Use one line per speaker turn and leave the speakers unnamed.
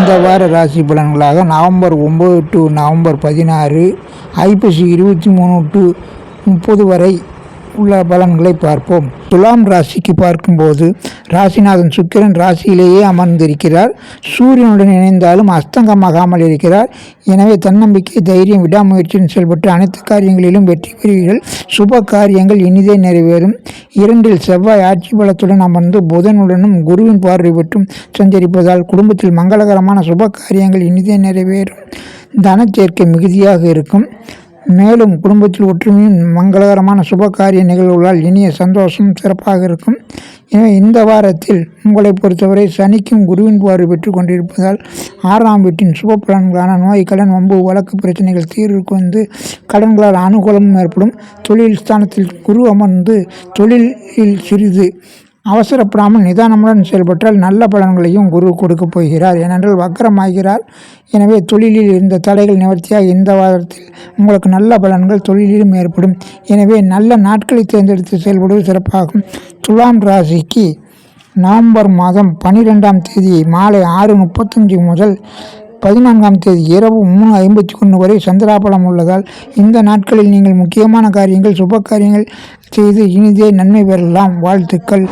இந்த வார ராசி பலன்களாக நவம்பர் ஒம்பது டு நவம்பர் பதினாறு ஐப்பசி இருபத்தி மூணு டு முப்பது வரை உள்ள பலன்களை பார்ப்போம். துலாம் ராசிக்கு பார்க்கும்போது ராசிநாதன் சுக்கிரன் ராசியிலேயே அமர்ந்திருக்கிறார். சூரியனுடன் இணைந்தாலும் அஸ்தங்கமாகாமல் இருக்கிறார். எனவே தன்னம்பிக்கை தைரியம் விடாமுயற்சியின் செயல்பட்டு அனைத்து காரியங்களிலும் வெற்றி பெறுவீர்கள். சுப காரியங்கள் இனிதே நிறைவேறும். இரண்டில் செவ்வாய் ஆட்சி பலத்துடன் அமர்ந்து புதனுடனும் குருவின் பார்வை பெற்றும் சஞ்சரிப்பதால் குடும்பத்தில் மங்களகரமான சுப காரியங்கள் இனிதே நிறைவேறும். தனச்சேர்க்கை மிகுதியாக இருக்கும். மேலும் குடும்பத்தில் ஒற்றுமையும் மங்களகரமான சுப காரிய நிகழ்வுகளால் இனிய சந்தோஷம் சிறப்பாக இருக்கும். எனவே இந்த வாரத்தில் உங்களை பொறுத்தவரை சனிக்கும் குருவின் பார்வை பெற்று கொண்டிருப்பதால் ஆறாம் வீட்டின் சுப பலன்களான நோய் கடன் வம்பு வழக்கு பிரச்சனைகள் தீர்வுக்கு வந்து கடன்களால் அனுகூலமும் ஏற்படும். தொழில் ஸ்தானத்தில் குரு அமர்ந்து தொழிலில் சிறிது அவசரப்படாமல் நிதானமுடன் செயல்பட்டால் நல்ல பலன்களையும் குரு கொடுக்கப் போகிறார். ஏனென்றால் வக்கரமாகிறார். எனவே தொழிலில் இருந்த தடைகள் நிவர்த்தியாக இந்த வாரத்தில் உங்களுக்கு நல்ல பலன்கள் தொழிலிலும் ஏற்படும். எனவே நல்ல நாட்களை தேர்ந்தெடுத்து செயல்படுவது சிறப்பாகும். துலாம் ராசிக்கு நவம்பர் மாதம் பன்னிரெண்டாம் தேதி மாலை ஆறு முப்பத்தஞ்சு முதல் பதினான்காம் தேதி இரவு மூணு ஐம்பத்தி ஒன்று வரை சந்திராபலம் உள்ளதால் இந்த நாட்களில் நீங்கள் முக்கியமான காரியங்கள் சுப காரியங்கள் செய்து இனிதே நன்மை பெறலாம். வாழ்த்துக்கள்.